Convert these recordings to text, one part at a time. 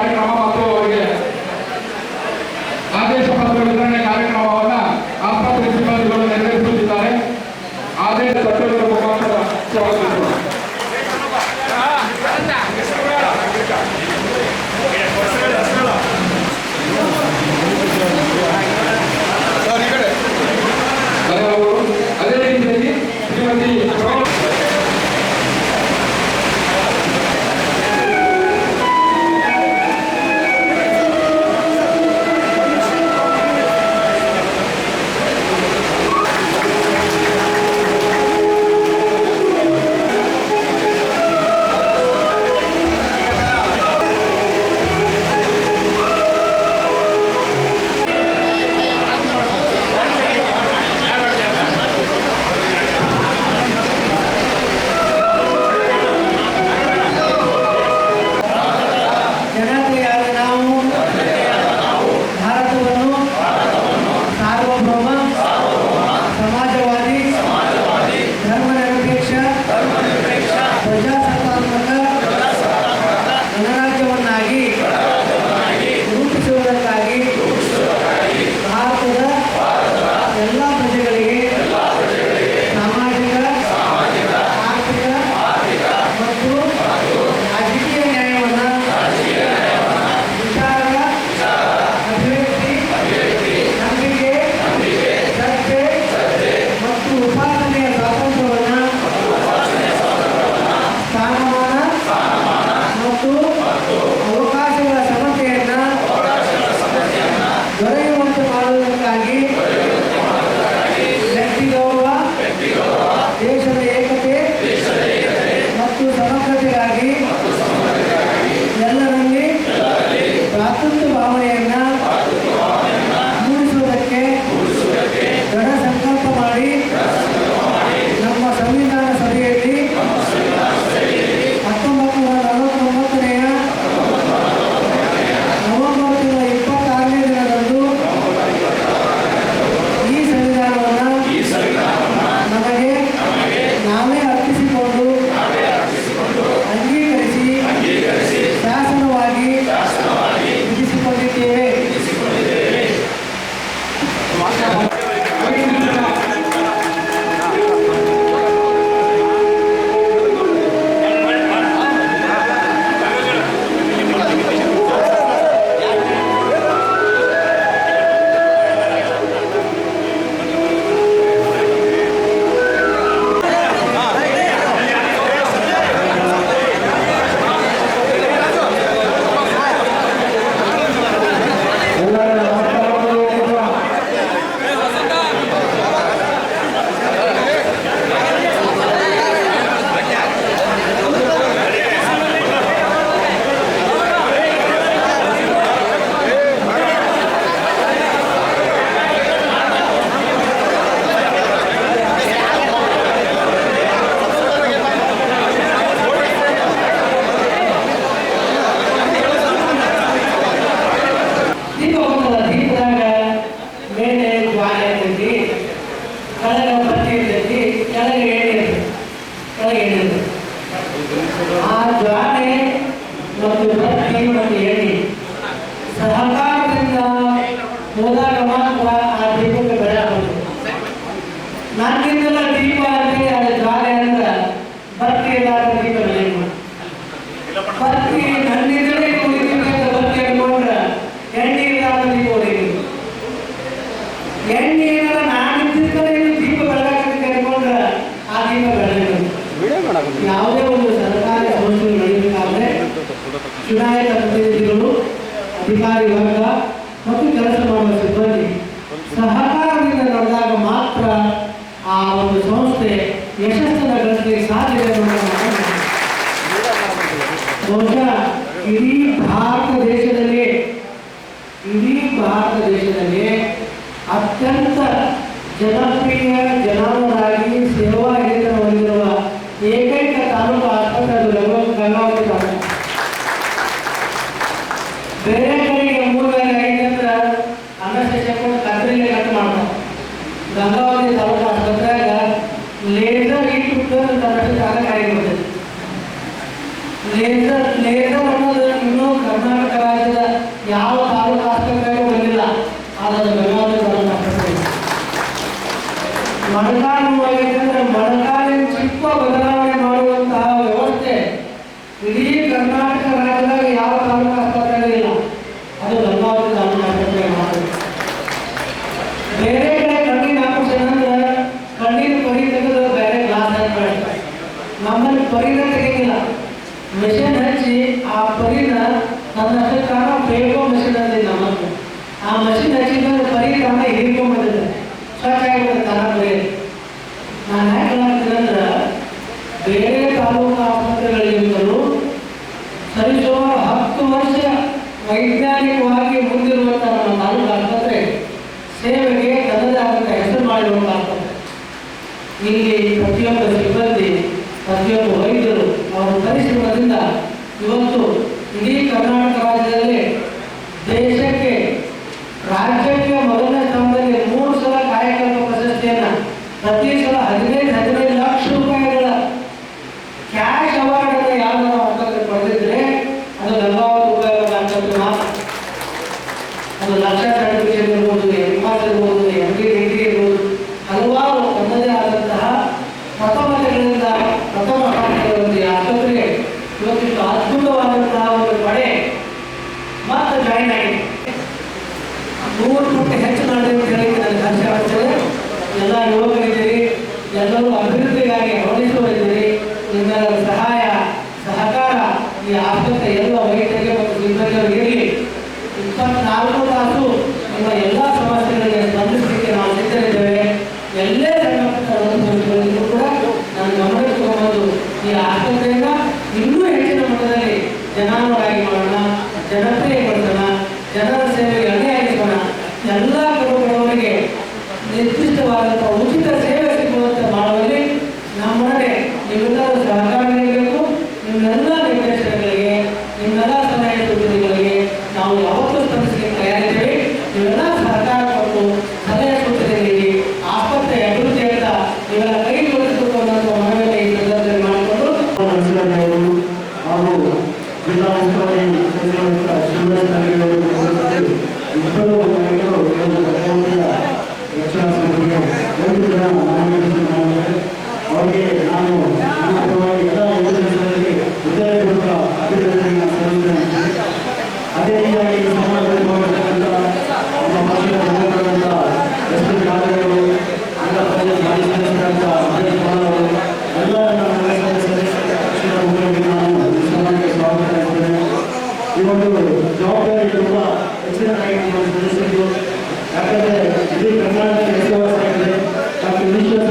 ಕಾರ್ಯಕ್ರಮ ಮತ್ತು ಅವರಿಗೆ ಆದೇಶ ಪತ್ರವಿದ್ದರೆ ಭಾರತ ದೇಶದಲ್ಲಿ ಅತ್ಯಂತ ಜನಪ್ರಿಯ ಜನರಾಗಿ ಸೇವಾ ಅದಕ್ಕೆ ಕಾರಣ ಬೇಕೋ ಮಷೀನ್ ಅದೇ ನಮ್ಮನ್ನು ಆ ಮಷೀನ್ ಹಚ್ಚಿದ್ರೆ ಪರಿಣಾಮ ಹೇರಿಕೊಂಬರ್ತದೆ ಸ್ವಚ್ಛ ಆಗಿಬಿಡುತ್ತೆ ಕಾಲದಲ್ಲಿ ಶುಭಾಶಯಗಳು ಎಲ್ಲ ಯುವಕರಿದ್ದೀರಿ ಎಲ್ಲರೂ ಅಭಿವೃದ್ಧಿಗಾಗಿ ಗಮನಿಸುವರಿದ್ದೀರಿ ನಿಮ್ಮೆಲ್ಲರ ಸಹಾಯ, ಸಹಕಾರ, ಈ ಆಸ್ಪತ್ರೆ ಎಲ್ಲ ವೈದ್ಯರಿಗೆ ಮತ್ತು ಸಿಬ್ಬಂದಿಗಳು ಇರಲಿ. ಇಪ್ಪತ್ನಾಲ್ಕು ತಾಸು ನಿಮ್ಮ ಎಲ್ಲ ಸಮಸ್ಯೆಗಳಿಗೆ ಸ್ಪಂದಿಸಲಿಕ್ಕೆ ನಾವು ಸಿದ್ಧರಿದ್ದೇವೆ. ಎಲ್ಲೇ ಸಣ್ಣ ಪುಟ್ಟ ಕೂಡ ನಾನು ಗಮನಕ್ಕೆ ತಗೊಂಡು ಈ ಆಸ್ಪತ್ರೆಯನ್ನು ಇನ್ನೂ ಹೆಚ್ಚಿನ ಮಟ್ಟದಲ್ಲಿ ಜನಾನುರಾಗಿ ಮಾಡೋಣ, ಜನಪ್ರಿಯಗೊಳಿಸೋಣ, ಜನರ ಸೇವೆಗೆ ಒಂದು ತುಂಬಾ ತುಂಬ. ಹೆಚ್ಚಿನ ಯಾಕಂದರೆ ಇಡೀ ಕರ್ನಾಟಕ ಹೆಸರುವಾಸಿಯಾಗಿದೆ ಡಾಕ್ಟರ್ ಈಶ್ವರ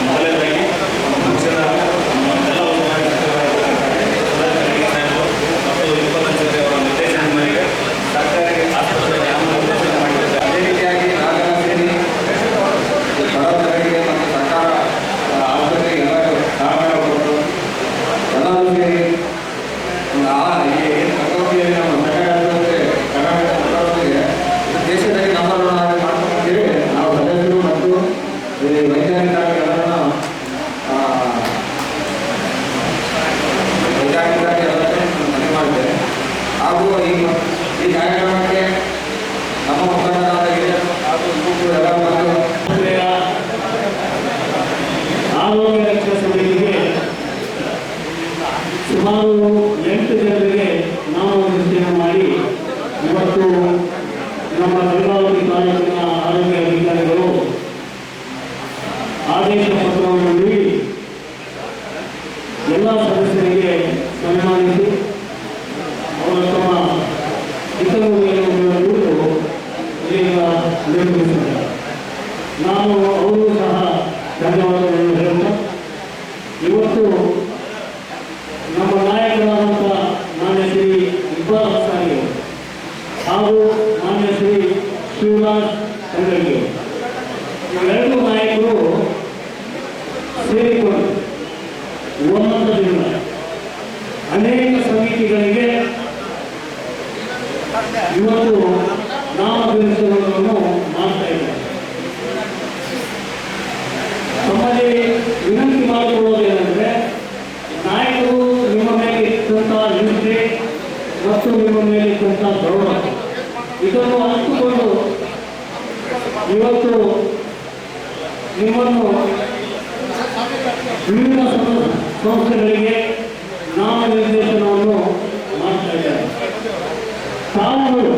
முதல்ல ಎಲ್ಲ ವಿವಿಧ ಸಂಸ್ಥೆಗಳಿಗೆ ನಾಮನಿರ್ದೇಶನವನ್ನು ಮಾಡ್ತಾ ಇದ್ದಾರೆ. ತಾವುಗಳು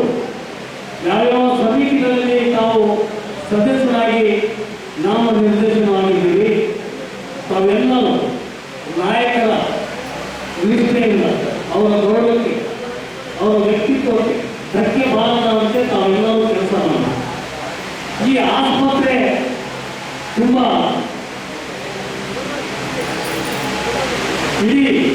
ಇಡೀ